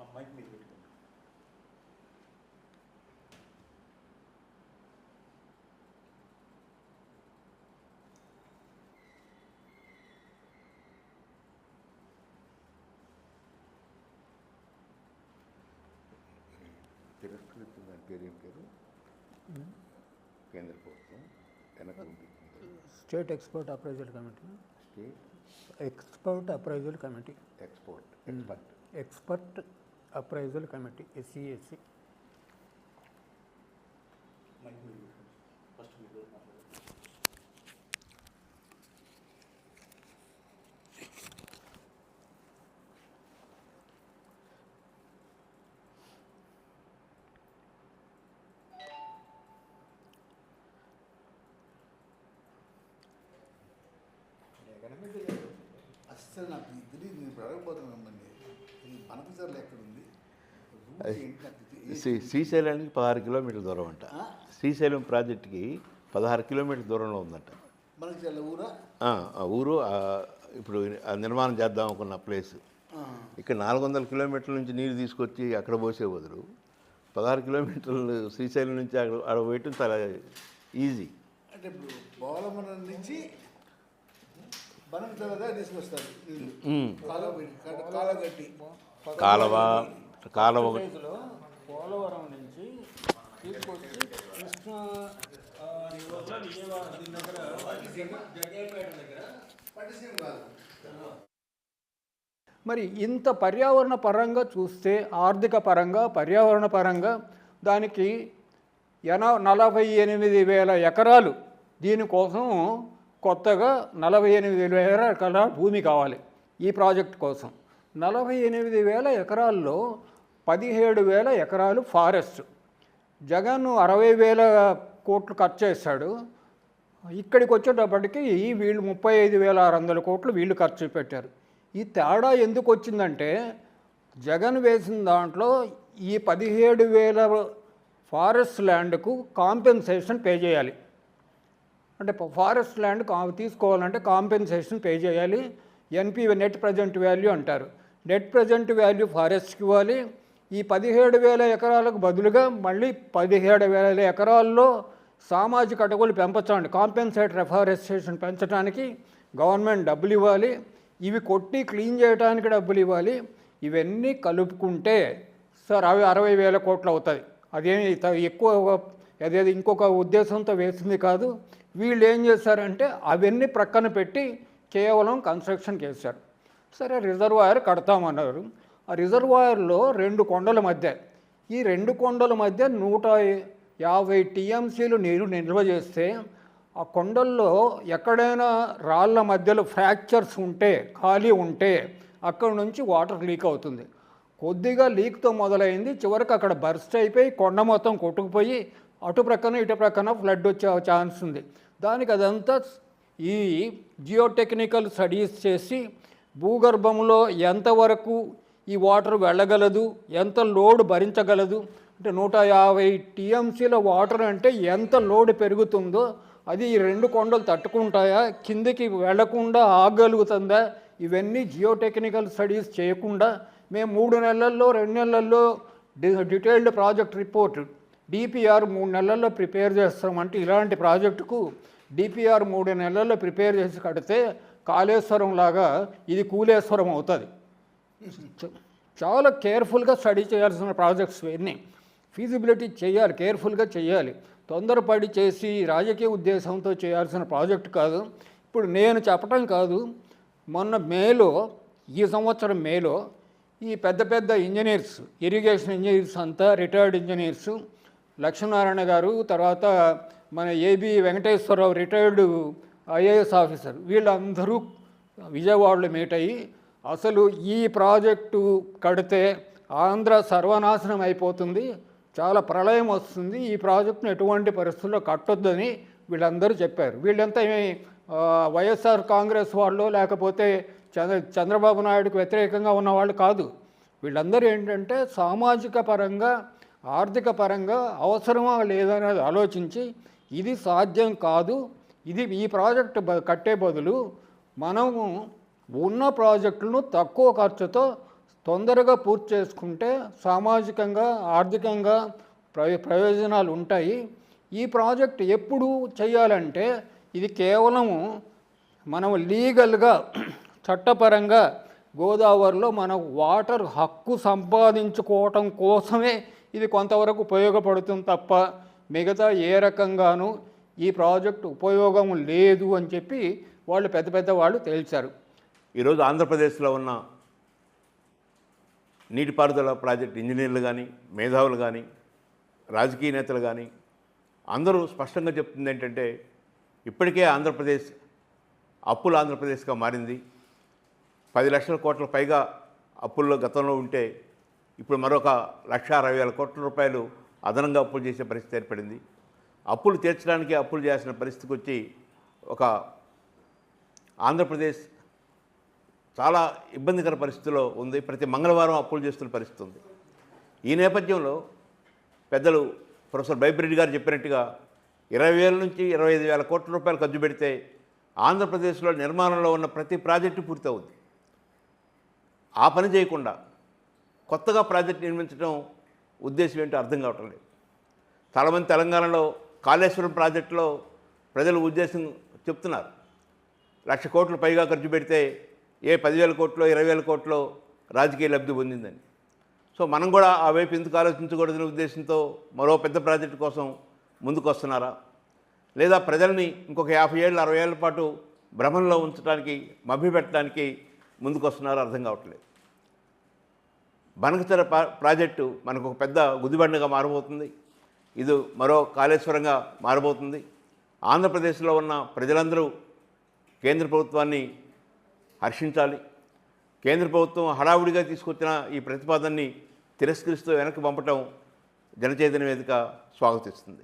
అమ్మాయికి మీరు పెట్టుకోండి. తిరస్కృతం దాని పేరు ఏం పేరు? కేంద్ర ప్రభుత్వం. వెనక state export appraisal committee. State export appraisal committee. Export expert. Expert appraisal committee SCSC అసలు అస్సలు నాకు ఇది నేను ఇప్పుడు అడగబోతున్నానండి ఈ ఎక్కడ ఉంది రూట్ ఏంటి నాకు ఇది- శ్రీ శ్రీశైలానికి పదహారు కిలోమీటర్ల దూరం అంట? శ్రీశైలం ప్రాజెక్టుకి పదహారు కిలోమీటర్ల దూరంలో ఉందంట. ఊరా? ఇప్పుడు నిర్మాణం చేద్దాం అనుకున్న ప్లేస్. ఇక్కడ నాలుగు వందల కిలోమీటర్ల నుంచి నీరు తీసుకొచ్చి అక్కడ పోసే బదులు పదహారు కిలోమీటర్లు శ్రీశైలం నుంచి అక్కడ అక్కడ వేయటం చాలా ఈజీ. అంటే ఇప్పుడు నుంచి తీసుకొస్తారు. నీళ్ళు కాలువ పెట్టి కట్ట- కాలువ కట్టి. కాలువ ఒకటి విలేజ్లో పోలవరం నుంచి తీసుకొచ్చి కృష్ణా మరి ఇంత పర్యావరణ పరంగా చూస్తే ఆర్థిక పరంగా పర్యావరణ పరంగా దానికి ఎన నలభై ఎనిమిది వేల ఎకరాలు దీనికోసం కొత్తగా నలభై ఎనిమిది వేల ఎకరాల భూమి కావాలి ఈ ప్రాజెక్ట్ కోసం. నలభై ఎనిమిది వేల ఎకరాల్లో పదిహేడు వేల ఎకరాలు ఫారెస్ట్. జగన్ అరవై వేల కోట్లు ఖర్చు చేశాడు. ఇక్కడికి వచ్చేటప్పటికి వీళ్ళు ముప్పై ఐదు వేల ఆరు వందల కోట్లు వీళ్ళు ఖర్చు పెట్టారు. ఈ తేడా ఎందుకు వచ్చిందంటే జగన్ వేసిన దాంట్లో ఈ పదిహేడు వేల ఫారెస్ట్ ల్యాండ్కు కాంపెన్సేషన్ పే చేయాలి. అంటే ఫారెస్ట్ ల్యాండ్ కా తీసుకోవాలంటే కాంపెన్సేషన్ పే చేయాలి. ఎన్పి నెట్ ప్రజెంట్ వాల్యూ అంటారు. నెట్ ప్రజెంట్ వాల్యూ ఫారెస్ట్కి ఇవ్వాలి. ఈ పదిహేడు వేల ఎకరాలకు బదులుగా మళ్ళీ పదిహేడు వేల ఎకరాల్లో సామాజిక అటవులు పెంపచండి కాంపెన్సేట్ రెఫారెస్టేషన్ పెంచడానికి గవర్నమెంట్ డబ్బులు ఇవ్వాలి. ఇవి కొట్టి క్లీన్ చేయడానికి డబ్బులు ఇవ్వాలి. ఇవన్నీ కలుపుకుంటే సార్ అవి అరవై వేల కోట్లు అవుతాయి. అదేమి త- ఎక్కువ అదేది ఇంకొక ఉద్దేశంతో వేసింది కాదు. వీళ్ళు ఏం చేశారంటే అవన్నీ ప్రక్కన పెట్టి కేవలం కన్స్ట్రక్షన్ చేశారు. సరే రిజర్వాయర్ కడతామన్నారు. ఆ రిజర్వాయర్లో రెండు కొండల మధ్య. ఈ రెండు కొండల మధ్య నూట యాభై టీఎంసీలు నీరు నిల్వ చేస్తే ఆ కొండల్లో ఎక్కడైనా రాళ్ళ మధ్యలో ఫ్రాక్చర్స్ ఉంటే ఖాళీ ఉంటే అక్కడ నుంచి వాటర్ లీక్ అవుతుంది. కొద్దిగా లీక్తో మొదలైంది. చివరికి అక్కడ బర్స్ట్ అయిపోయి కొండ మొత్తం కొట్టుకుపోయి అటు ప్రక్కన ఇటు ప్రక్కన ఫ్లడ్ వచ్చే ఛాన్స్ ఉంది. దానికి అదంతా ఈ జియోటెక్నికల్ స్టడీస్ చేసి భూగర్భంలో ఎంతవరకు ఈ వాటర్ వెళ్ళగలదు? ఎంత లోడ్ భరించగలదు? అంటే నూట యాభై టీఎంసీల వాటర్ అంటే ఎంత లోడ్ పెరుగుతుందో అది ఈ రెండు కొండలు తట్టుకుంటాయా? కిందికి వెళ్ళకుండా ఆగలుగుతుందా? ఇవన్నీ జియోటెక్నికల్ స్టడీస్ చేయకుండా మేము మూడు నెలల్లో రెండు నెలల్లో D detailed project report DPR మూడు నెలల్లో ప్రిపేర్ చేస్తామంటే ఇలాంటి ప్రాజెక్టుకు డిపిఆర్ మూడు నెలల్లో ప్రిపేర్ చేసి కడితే కాళేశ్వరం లాగా ఇది కూలేశ్వరం అవుతుంది. చాలా కేర్ఫుల్గా స్టడీ చేయాల్సిన ప్రాజెక్ట్స్ ఇవన్నీ ఫీజిబిలిటీ చేయాలి కేర్ఫుల్గా చేయాలి. తొందరపడి చేసి రాజకీయ ఉద్దేశంతో చేయాల్సిన ప్రాజెక్ట్ కాదు. ఇప్పుడు నేను చెప్పటం కాదు మొన్న మేలో ఈ సంవత్సరం మేలో ఈ పెద్ద పెద్ద ఇంజనీర్స్ ఇరిగేషన్ ఇంజనీర్స్ అంతా రిటైర్డ్ ఇంజనీర్స్ లక్ష్మీనారాయణ గారు తర్వాత మన AB Venkateswara Rao retired IAS officer వీళ్ళందరూ విజయవాడలో మీట్ అయ్యి అసలు ఈ ప్రాజెక్టు కడితే ఆంధ్ర సర్వనాశనం అయిపోతుంది చాలా ప్రళయం వస్తుంది ఈ ప్రాజెక్టును ఎటువంటి పరిస్థితుల్లో కట్టొద్దని వీళ్ళందరూ చెప్పారు. వీళ్ళంతా ఏమి వైఎస్ఆర్ కాంగ్రెస్ వాళ్ళు లేకపోతే చంద్ర చంద్రబాబు నాయుడుకు వ్యతిరేకంగా ఉన్నవాళ్ళు కాదు. వీళ్ళందరూ ఏంటంటే సామాజిక పరంగా ఆర్థిక పరంగా అవసరమా లేదనేది ఆలోచించి ఇది సాధ్యం కాదు ఇది ఈ ప్రాజెక్టు కట్టే బదులు మనము ఉన్న ప్రాజెక్టులను తక్కువ ఖర్చుతో తొందరగా పూర్తి చేసుకుంటే సామాజికంగా ఆర్థికంగా ప్రయో ప్రయోజనాలు ఉంటాయి. ఈ ప్రాజెక్ట్ ఎప్పుడు చేయాలంటే ఇది కేవలము మనం లీగల్గా చట్టపరంగా గోదావరిలో మన వాటర్ హక్కు సంపాదించుకోవటం కోసమే ఇది కొంతవరకు ఉపయోగపడుతుంది తప్ప మిగతా ఏ రకంగానూ ఈ ప్రాజెక్టు ఉపయోగం లేదు అని చెప్పి వాళ్ళు పెద్ద పెద్ద వాళ్ళు తేల్చారు. ఈరోజు ఆంధ్రప్రదేశ్లో ఉన్న నీటిపారుదల ప్రాజెక్ట్ ఇంజనీర్లు కానీ మేధావులు కానీ రాజకీయ నేతలు కానీ అందరూ స్పష్టంగా చెప్తుంది ఏంటంటే ఇప్పటికే ఆంధ్రప్రదేశ్ అప్పుల ఆంధ్రప్రదేశ్గా మారింది. పది లక్షల కోట్ల పైగా అప్పుల్లో గతంలో ఉంటే ఇప్పుడు మరొక లక్ష అరవై వేల కోట్ల రూపాయలు అదనంగా అప్పులు చేసే పరిస్థితి ఏర్పడింది. అప్పులు తీర్చడానికి అప్పులు చేయాల్సిన పరిస్థితికి వచ్చి ఒక ఆంధ్రప్రదేశ్ చాలా ఇబ్బందికర పరిస్థితిలో ఉంది. ప్రతి మంగళవారం అప్పులు చేస్తున్న పరిస్థితి ఉంది. ఈ నేపథ్యంలో పెద్దలు ప్రొఫెసర్ బైబ్రెడ్డి గారు చెప్పినట్టుగా ఇరవై వేల నుంచి ఇరవై ఐదు వేల కోట్ల రూపాయలు ఖర్చు పెడితే ఆంధ్రప్రదేశ్లో నిర్మాణంలో ఉన్న ప్రతి ప్రాజెక్టు పూర్తవుద్ది. ఆ పని చేయకుండా కొత్తగా ప్రాజెక్ట్ నిర్మించడం ఉద్దేశం ఏంటో అర్థం కావటం లేదు. చాలామంది తెలంగాణలో కాళేశ్వరం ప్రాజెక్టులో ప్రజలు ఉద్దేశం చెప్తున్నారు. లక్ష కోట్లు పైగా ఖర్చు పెడితే ఏ పదివేల కోట్లో ఇరవై వేల కోట్లో రాజకీయ లబ్ధి పొందిందని సో మనం కూడా ఆ వైపు ఎందుకు ఆలోచించకూడదనే ఉద్దేశంతో మరో పెద్ద ప్రాజెక్టు కోసం ముందుకు వస్తున్నారా లేదా ప్రజల్ని ఇంకొక యాభై ఏళ్ళు అరవై ఏళ్ళ పాటు భ్రమంలో ఉంచడానికి మభ్యపెట్టడానికి ముందుకు వస్తున్నారో అర్థం కావట్లేదు. బనకచర ప్రాజెక్టు మనకు ఒక పెద్ద గుదిబండగా మారబోతుంది. ఇది మరో కాళేశ్వరంగా మారబోతుంది. ఆంధ్రప్రదేశ్లో ఉన్న ప్రజలందరూ కేంద్ర ప్రభుత్వాన్ని హర్షించాలి. కేంద్ర ప్రభుత్వం హడావుడిగా తీసుకొచ్చిన ఈ ప్రతిపాదనని తిరస్కరిస్తూ వెనక్కి పంపటం జనచైతన్య వేదిక స్వాగతిస్తుంది.